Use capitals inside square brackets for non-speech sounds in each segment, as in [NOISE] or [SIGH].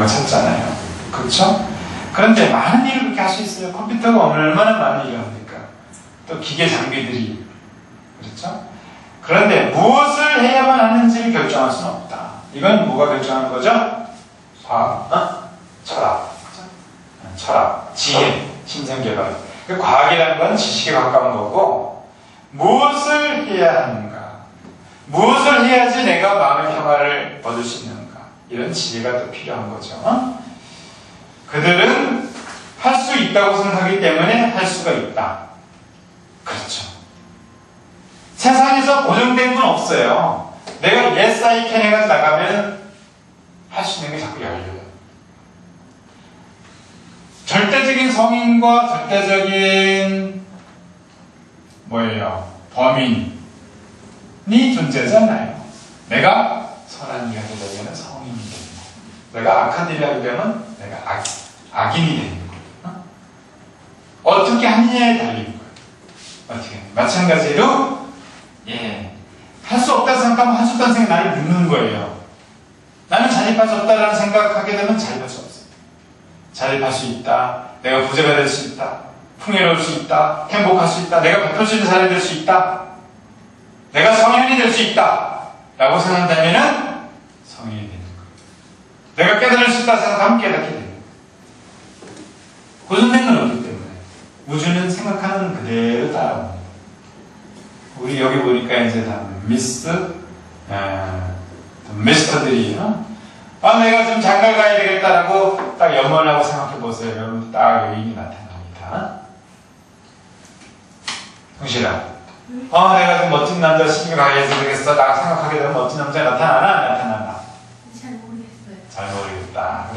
거 찾잖아요. 그렇죠? 그런데 많은 일을 그렇게 할 수 있어요. 컴퓨터가 얼마나 많은 일을 합니까? 또 기계 장비들이 그렇죠? 그런데 무엇을 해야만 하는지를 결정할 수는 없다. 이건 뭐가 결정하는 거죠? 과학, 어? 철학, 그렇죠? 철학, 지혜, 신생개발. 그 과학이라는 건 지식에 가까운 거고 무엇을 해야 하는가? 무엇을 해야지 내가 마음의 평화를 얻을 수 있는가? 이런 지혜가 또 필요한 거죠. 어? 그들은 할 수 있다고 생각하기 때문에 할 수가 있다. 그렇죠. 세상에서 고정된 건 없어요. 내가 yes, I can 해가 나가면 할 수 있는 게 자꾸 열려요. 절대적인 성인과 절대적인 뭐예요? 범인이 존재하잖아요. 내가 선한 하게 되면 성인이 되는 거. 내가 악한 일을 하게 되면 내가 악, 악인이 되는 거예요. 어? 떻게 하느냐에 달린 거예요. 어떻게? 마찬가지로 예. 할 수 없다 생각하면 할 수 없다는 생각이 나를 묻는 거예요. 나는 자립할 수 없다라는 생각하게 되면 자립할 수 없어요. 자립할 수 있다. 내가 부자가 될 수 있다. 풍요로울 수 있다. 행복할 수 있다. 내가 베풀 수 있는 사람이 될 수 있다. 내가 성인이 될 수 있다. 라고 생각한다면 성인이 되는 거예요. 내가 깨달을 수 있다 생각하면 깨닫게 되는 거예요. 고정된 건 없기 때문에 우주는 생각하는 그대로 거예요. 우리 여기 보니까 이제 다 미스, 에, 미스터들이 어? 아 내가 좀 장가 가야 되겠다라고 딱 염원하고 생각해 보세요. 여러분 딱 여인이 나타납니다. 성실아, 아 내가 좀 멋진 남자 시집에 가야지 되겠어. 나 생각하게 되면 멋진 남자 나타나나 안 나타나나? 잘 모르겠어요. 잘 모르겠다.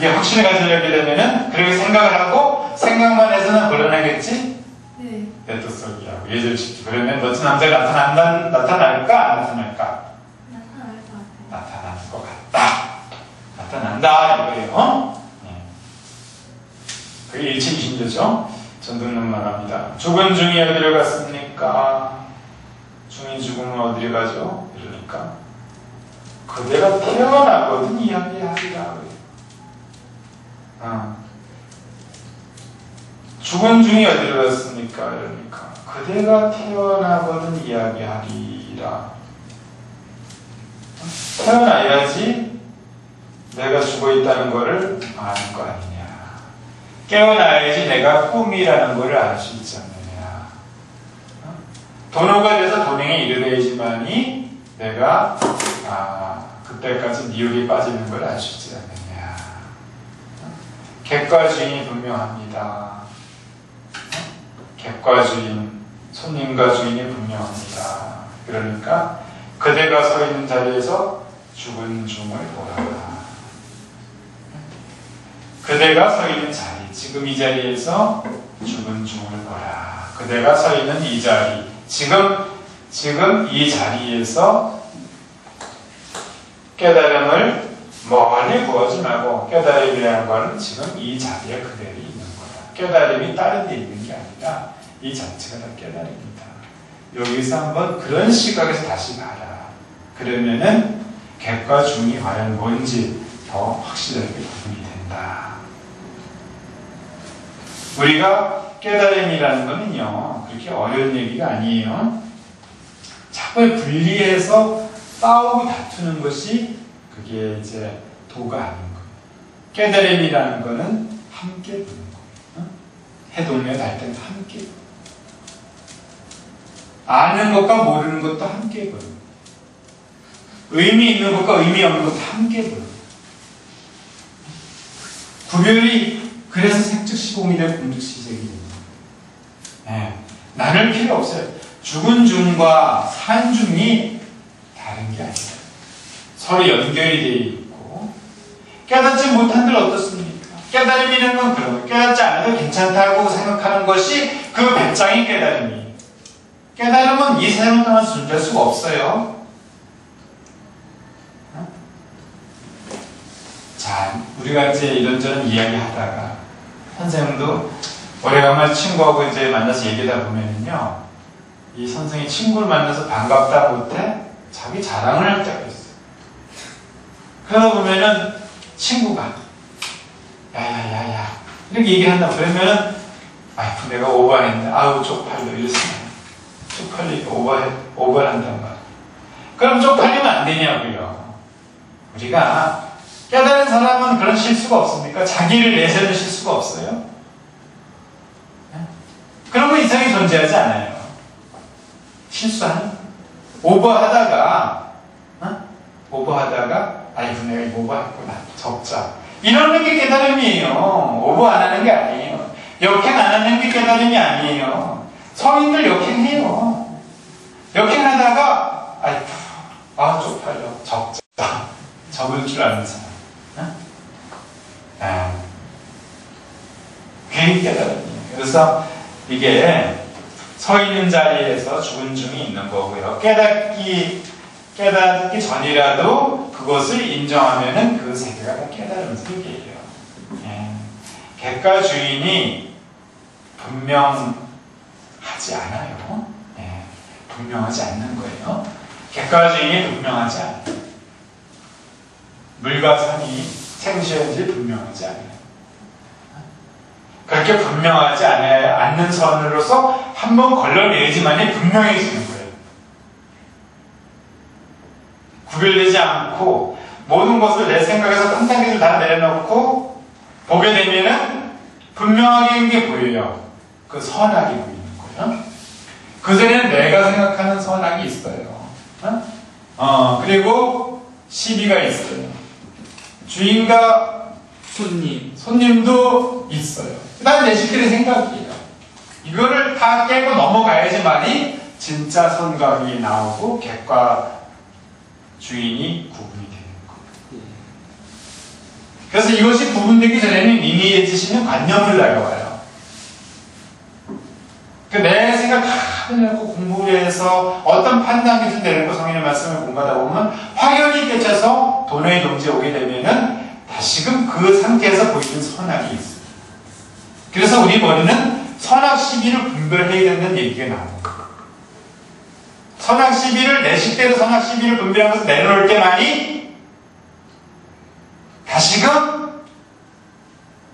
그게 확신을 가지려게 되면은 그렇게 생각을 하고 생각만 해서는 곤란하겠지? 네. 내 뜻속이라고 예절 짓지. 그러면 멋진 남자가 나타난다, 나타날까? 안 나타날까? 나타날 것 같아요. 나타날 것 같다. 나타난다 이거예요. 어? 네. 그게 일체이신도죠. 전등론 말합니다. 죽은 중이 어디로 갔습니까? 중이 죽으면 어디로 가죠? 이러니까 그대가 태어나거든 이야기하리라. 어. 죽은 중이 어디로 갔습니까? 이러니까 그대가 태어나거든 이야기하리라. 태어나야지 내가 죽어 있다는 것을 아는 거 아니냐. 깨어나야지 내가 꿈이라는 것을 알 수 있지 않느냐. 어? 도노가 돼서 도능에 이르러야지만이 내가 아 그때까지 니욕이 빠지는 걸 알 수 있지 않느냐. 어? 객과 주인이 분명합니다. 어? 객과 주인, 손님과 주인이 분명합니다. 그러니까 그대가 서 있는 자리에서 죽은 중을 보라. 그대가 서 있는 자리, 지금 이 자리에서 죽은 중을 보라. 그대가 서 있는 이 자리, 지금, 지금 이 자리에서 깨달음을 멀리 구하지 말고 깨달음이라는 것은 지금 이 자리에 그대로 있는 거다. 깨달음이 다른 데 있는 게 아니라 이 자체가 다 깨달음입니다. 여기서 한번 그런 시각에서 다시 봐라. 그러면은 객과 중이 과연 뭔지 더 확실하게 구분이 된다. 우리가 깨달음이라는 거는요, 그렇게 어려운 얘기가 아니에요. 자꾸 분리해서 싸우고 다투는 것이 그게 이제 도가 아닌 거예요. 깨달음이라는 거는 함께 보는 거예요. 해동면 할 때는 함께 보는 거예요. 아는 것과 모르는 것도 함께 보는 거예요. 의미 있는 것과 의미 없는 것도 함께 보는 거예요. 구별이 그래서 색즉시공이 될 공즉시색이 되는 거예요. 네. 나눌 필요 없어요. 죽은 중과 산 중이 다른 게 아니에요. 서로 연결이 되어 있고 깨닫지 못한들 어떻습니까? 깨달음이라는 건 그런 거예요. 깨닫지 않아도 괜찮다고 생각하는 것이 그 배짱이 깨달음이에요. 깨달음은 이 세상을 떠나서 존재할 수가 없어요. 자, 우리가 이제 이런저런 이야기 하다가 선생님도 오래간만에 친구하고 이제 만나서 얘기하다 보면은요, 이 선생이 친구를 만나서 반갑다 못해 자기 자랑을 할 있어요. 그러다 보면은 친구가 야야야야 이렇게 얘기를 한다 그러면은 아이고 내가 오버했네. 아우 쪽팔려. 이랬어요. 쪽팔리니까 오버 오버를 한단 말이야 그럼 쪽팔리면 안 되냐고요. 우리가 깨달은 사람은 그런 실수가 없습니까? 자기를 내세우는 실수가 없어요? 네? 그런 거 이상이 존재하지 않아요. 실수하는 오버하다가 어? 오버하다가 내가 이거 오버했구나 적자. 이러는 게 깨달음이에요. 오버 안 하는 게 아니에요. 역행 안 하는 게 깨달음이 아니에요. 성인들 역행해요. 역행하다가 아이고 아 쪽팔려. 적자. [LAUGHS] 적을 줄 아는 사람. 어? 아, 그게 깨달음이에요. 그래서 이게 서 있는 자리에서 죽은 중이 있는 거고요. 깨닫기, 깨닫기 전이라도 그것을 인정하면은 그 세계가 다 깨달은 세계예요. 예. 객과 주인이 분명하지 않아요. 예. 분명하지 않는 거예요. 객과 주인이 분명하지 않아요. 물과 산이 생시한지 분명하지 않아요. 그렇게 분명하지 않는 선으로서 한 번 걸러내야지만이 분명해지는 거예요. 구별되지 않고 모든 것을 내 생각에서 한 단계를 다 내려놓고 보게 되면은 분명하게 있는 게 보여요. 그 선악이 보이는 거예요. 그전에는 내가 생각하는 선악이 있어요. 어? 어, 그리고 시비가 있어요. 주인과 손님 손님도 있어요. 그 다음 내 식들의 생각이에요. 이거를 다 깨고 넘어가야지만이 진짜 선각이 나오고 객과 주인이 구분이 되는 거예요. 그래서 이것이 구분되기 전에는 미미해지시는 관념을 나가봐요. 그내 생각 다 내놓고 공부해서 어떤 판단 기준 내놓고 성인의 말씀을 공부하다 보면 확연히 깨쳐서 도노의 동지에 오게 되면은 다시금 그 상태에서 보이는 선악이 있어요. 그래서 우리 머리는 선악 시비를 분별해야 된다는 얘기가 나와요. 선악 시비를 내 식대로 선악 시비를 분별하면서 내놓을 때만이 다시금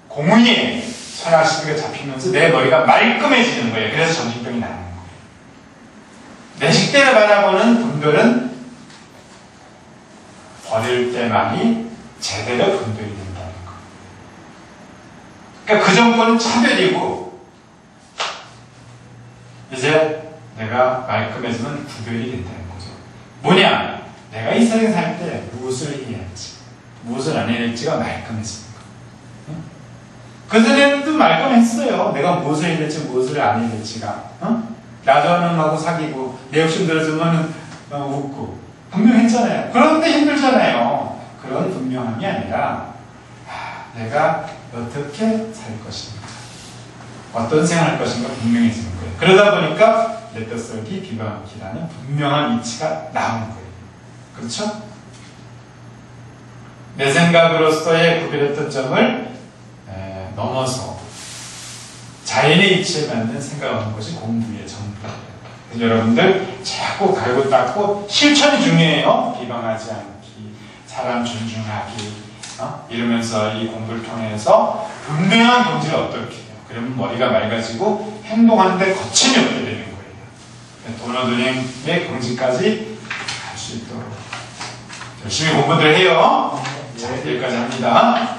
공의에 선악 시비가 잡히면서 내 머리가 말끔해지는 거예요. 그래서 정신병이 나는 거예요. 내 식대를 바라보는 분별은 버릴 때만이 제대로 분별이 된다는 거. 그러니까 그 정도는 차별이고 이제 내가 말끔해지면 구별이 된다는 거죠. 뭐냐? 내가 이 세상 살 때 무엇을 해야 할지, 무엇을 안 해야 할지가 말끔해지는 거. 그전에도 말끔했어요. 내가 무엇을 해야 될지, 무엇을 안 해야 될지가. 어? 나도는하고 사귀고, 내 욕심 들어주면 어, 웃고. 분명했잖아요. 그런데 힘들잖아요. 그런 분명함이 아니라 아, 내가 어떻게 살 것인가 어떤 생활할 것인가 분명해지는 거예요. 그러다 보니까 내 뼛속이 비방기라는 분명한 이치가 나오는 거예요. 그렇죠? 내 생각으로서의 구별했던 점을 에, 넘어서 자연의 이치에 맞는 생각을 하는 것이 공부의 전부예요. 여러분들 자꾸 갈고 닦고 실천이 중요해요. 비방하지 않기, 사람 존중하기, 어? 이러면서 이 공부를 통해서 분명한 본질을 어떻게 해요. 그러면 머리가 맑아지고 행동하는데 거침이 없게 되는 거예요. 도노드님의 공지까지 갈 수 있도록 열심히 공부들 해요. 자, 여기까지 합니다.